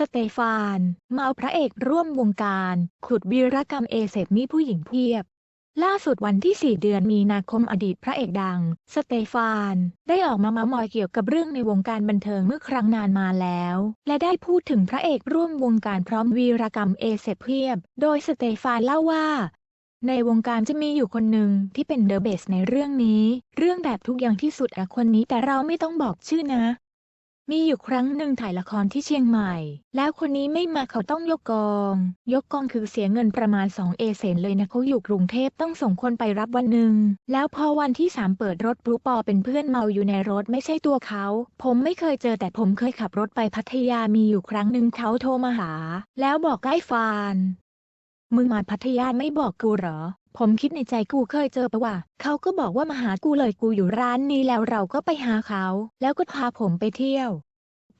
สเตฟาน เมาพระเอกร่วมวงการ ขุดวีรกรรมเอเซบมีผู้หญิงเพียบ ล่าสุดวันที่ 4 เดือนมีนาคมอดีตพระเอกดัง สเตฟาน ได้ออกมาเมามอยเกี่ยวกับเรื่องในวงการบันเทิงเมื่อครั้งนานมาแล้ว และได้พูดถึงพระเอกร่วมวงการพร้อมวีรกรรมเอเซบเพียบ โดยสเตฟานเล่าว่าในวงการจะมีอยู่คนหนึ่งที่เป็นเดอะเบสในเรื่องนี้ เรื่องแบบทุกอย่างที่สุดอะคนนี้แต่เราไม่ต้องบอกชื่อนะ มีอยู่ครั้งหนึ่งถ่ายละครที่เชียงใหม่ แล้วคนนี้ไม่มาเขาต้องยกกอง ยกกองคือเสียเงินประมาณ 2 เอเซนเลยนะเขาอยู่กรุงเทพต้องส่งคนไปรับวันหนึ่ง แล้วพอวันที่ 3 เปิดรถปลุปอเป็นเพื่อนเมาอยู่ในรถไม่ใช่ตัวเขา ผมไม่เคยเจอแต่ผมเคยขับรถไปพัทยามีอยู่ครั้งหนึ่งเขาโทรมาหา แล้วบอกใกล้ฟานมึงมาพัทยาไม่บอกกูเหรอ ผมคิดในใจกูเคยเจอปะวะเขาก็บอกว่ามาหากูเลยกูอยู่ร้านนี้แล้วเราก็ไปหาเขา แล้วก็พาผมไปเที่ยว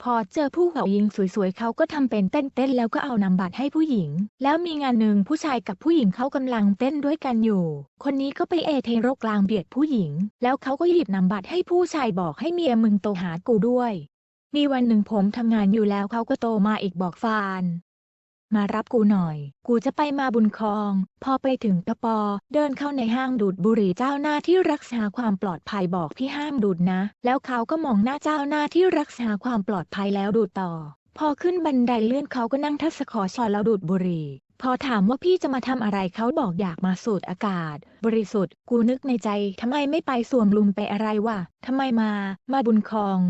พอเจอผู้เขายิงสวยๆเขาก็ทำเป็นเต้นๆแล้วก็เอานำบัตรให้ผู้หญิง แล้วมีงานหนึ่งผู้ชายกับผู้หญิงเขากำลังเต้นด้วยกันอยู่ คนนี้ก็ไปเอเทโรกลางเบียดผู้หญิง แล้วเขาก็หยิบนำบัตรให้ผู้ชายบอกให้เมียมึงโตหากูด้วย มีวันหนึ่งผมทำงานอยู่แล้วเขาก็โตมาอีกบอกฟาน มารับกูหน่อย กูจะไปมาบุญครอง พอไปถึงตะปอ เดินเข้าในห้างดูดบุหรี่เจ้าหน้าที่รักษาความปลอดภัยบอกพี่ห้ามดูดนะ แล้วเขาก็มองหน้าเจ้าหน้าที่รักษาความปลอดภัยแล้วดูดต่อ พอขึ้นบันไดเลื่อนเขาก็นั่งทัศขอชอแล้วดูดบุหรี่ พอถามว่าพี่จะมาทำอะไรเขาบอกอยากมาสูดอากาศ บริสุทธิ์ กูนึกในใจทำไมไม่ไปสวมลุมไปอะไรวะทำไมมา มาบุญครอง